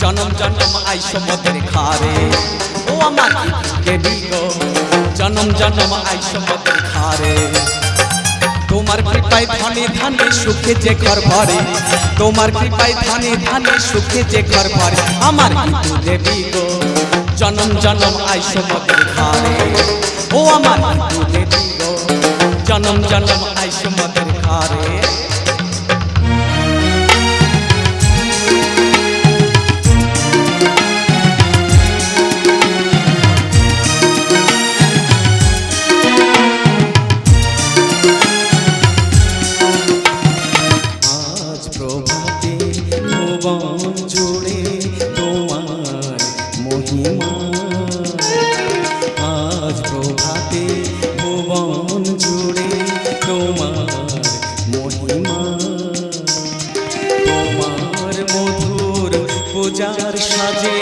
জনম জনম আইস মদের খারে ও আমার দেবী গো, জনম জনম আইস মদের খারে তোমার কৃপায় ধানে ধানে সুখে যে ঘর ভরে, তোমার কৃপায় ধানে ধানে সুখে যে ঘর ভরে। আমার কিন্তু দেবী গো, জনম জনম আইস মদের খারে ও আমার কিন্তু দেবী গো, জনম জনম পূজার সাজে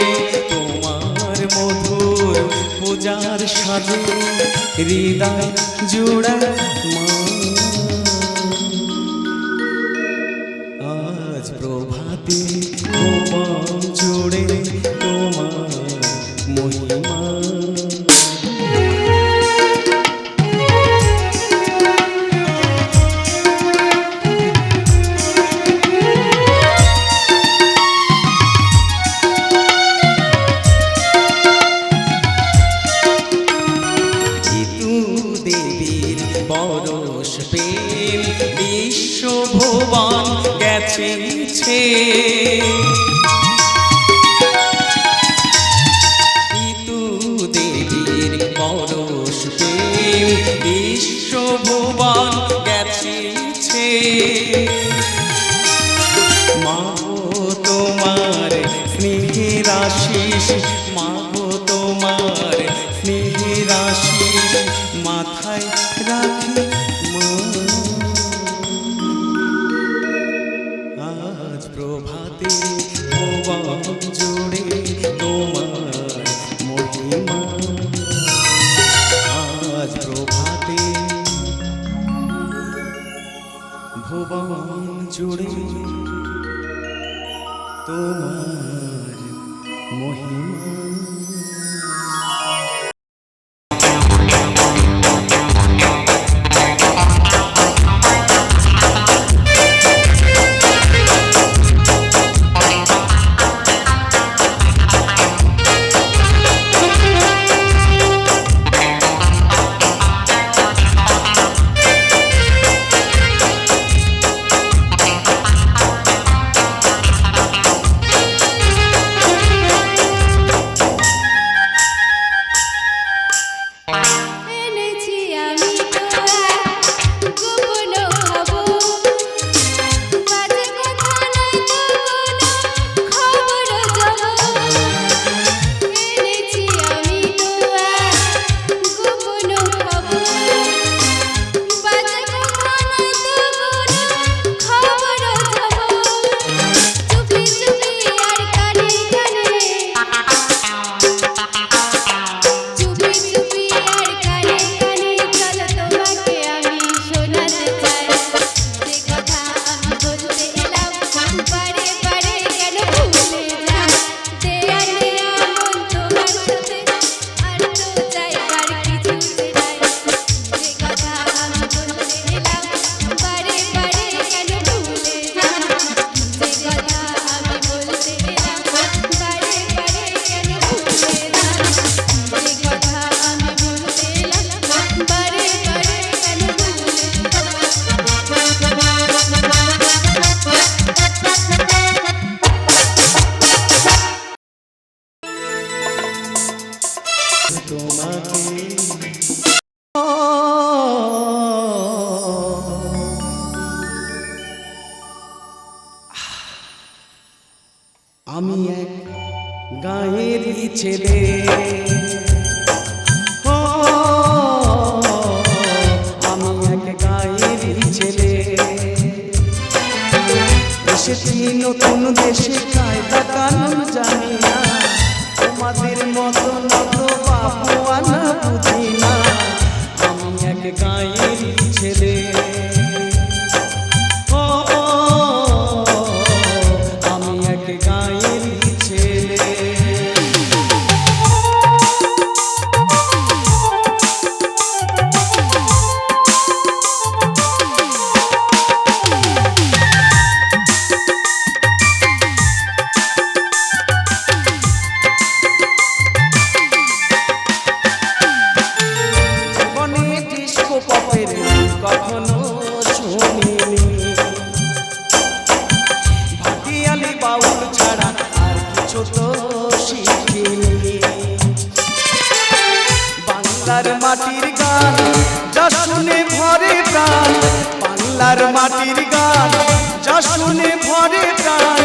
তোমার মধুর পূজার সাজে হৃদয় জুড়ে মা Música প্রভাতে ভুবন জুড়ে তোমার মহিমা। আজ প্রভাতে ভুবন জুড়ে তোমার মহিমা। আমি এক গায়েরই ছেলে। আমি এক গায়েরই ছেলে। এসেছি নতুন দেশে কায়দা কানুন জানি না। তোমাদের মতো নত বাবু আনা বুঝি না। গায়ের আমি এক গায়ের ছেলে। শুনে ভরে প্রাণ।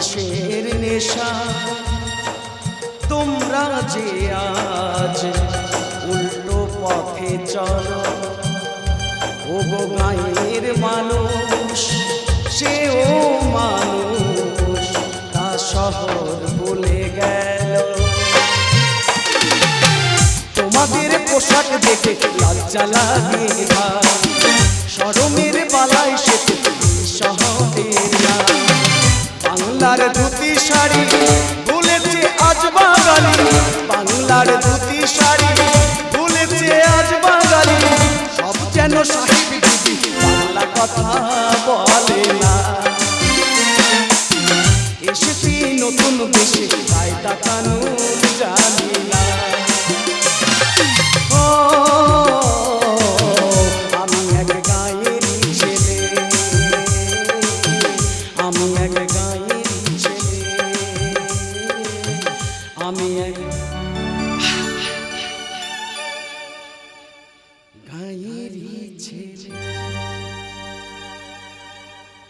পরশের নেশা। তোমরা যে আজ উল্টো পথে চলো ও গো গায়ের মানুষ, সেও মানুষ, তা শহর বলে গেল। তোমাদের পোশাক দেখে লাজ্জা লাগে সরমের বালায় সে বাংলার ধুতি শাড়ি ভুলেছে আজ বাঙালি। বাংলার ধুতি শাড়ি ভুলেছে আজ বাঙালি। সব যেন দিদি, বাংলা কথা বলে না। এসেছি নতুন দেশে কায়দা কানুন জানি না। আমি এক গায়ের ছেলে। আমি এক গায়ের